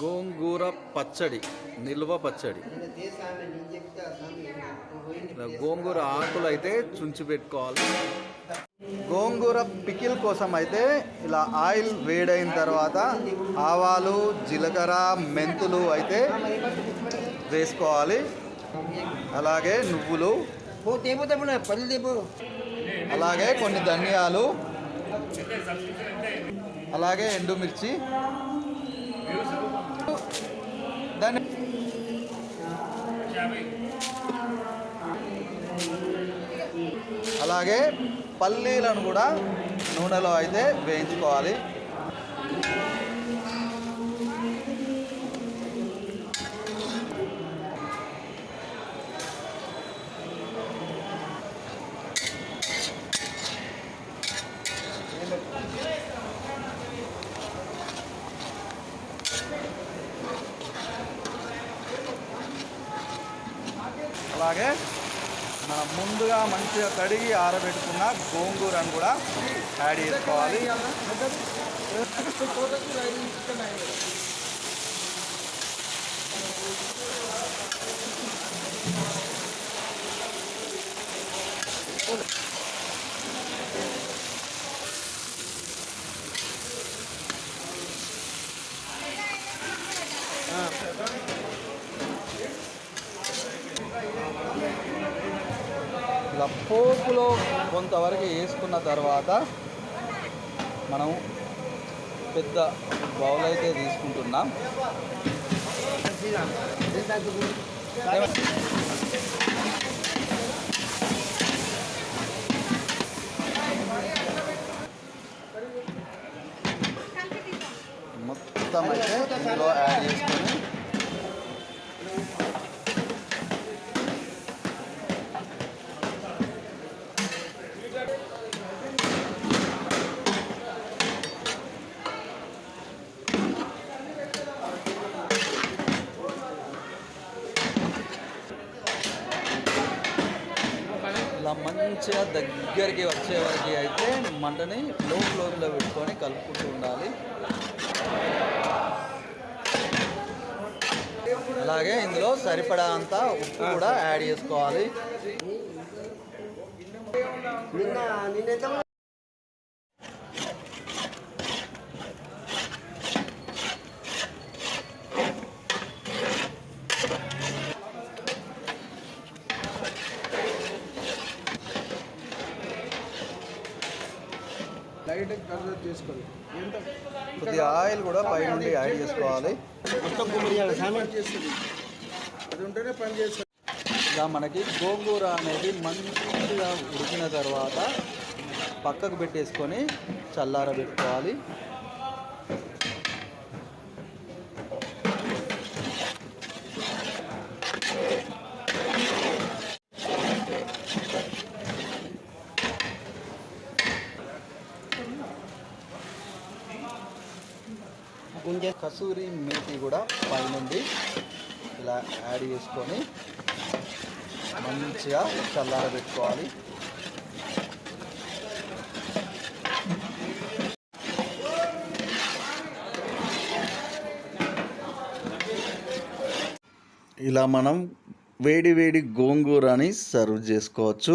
గోంగూర పచ్చడి నిల్వ పచ్చడి. గోంగూర ఆకులు అయితే చుంచి పెట్టుకోవాలి. గోంగూర పికిల్ కోసం అయితే ఇలా ఆయిల్ వేడైన తర్వాత ఆవాలు జీలకర్ర మెంతులు అయితే వేసుకోవాలి. అలాగే నువ్వులు. అలాగే కొన్ని ధనియాలు. అలాగే ఎండుమిర్చి. దాన్ని అలాగే పల్లీలను కూడా నూనెలో అయితే వేయించుకోవాలి. అలాగే మనం ముందుగా మంచిగా కడిగి ఆరబెట్టుకున్న గోంగూరను కూడా యాడ్ చేసుకోవాలి ఇలా పోపులో కొంతవరకు వేసుకున్న తర్వాత మనం పెద్ద బౌల్ అయితే తీసుకుంటున్నాం. మొత్తం అయితే ఇందులో యాడ్ చేసుకొని ఇలా మంచిగా దగ్గరికి వచ్చే వరకు అయితే మంటని లో ఫ్లోర్లో పెట్టుకొని కలుపుకుంటూ ఉండాలి. అలాగే ఇందులో సరిపడా అంత ఉప్పు కూడా యాడ్ చేసుకోవాలి. లైట్ కన్వర్ట్ చేసుకోవాలి. ఎంత? కొద్దిగా ఆయిల్ కూడా పైనుండి యాడ్ చేసుకోవాలి. మొత్తం చేస్తుంది. అది ఉంటేనే పని చేస్తుంది. ఇలా మనకి గోంగూర అనేది మంచిగా ఉడికిన తర్వాత పక్కకు పెట్టేసుకొని చల్లారబెట్టుకోవాలి. గుంజ కసూరి మేతి కూడా పైనుండి ఇలా యాడ్ చేసుకొని మంచిగా చల్లారబెట్టుకోవాలి. ఇలా మనం వేడి వేడి గోంగూరని సర్వ్ చేసుకోవచ్చు.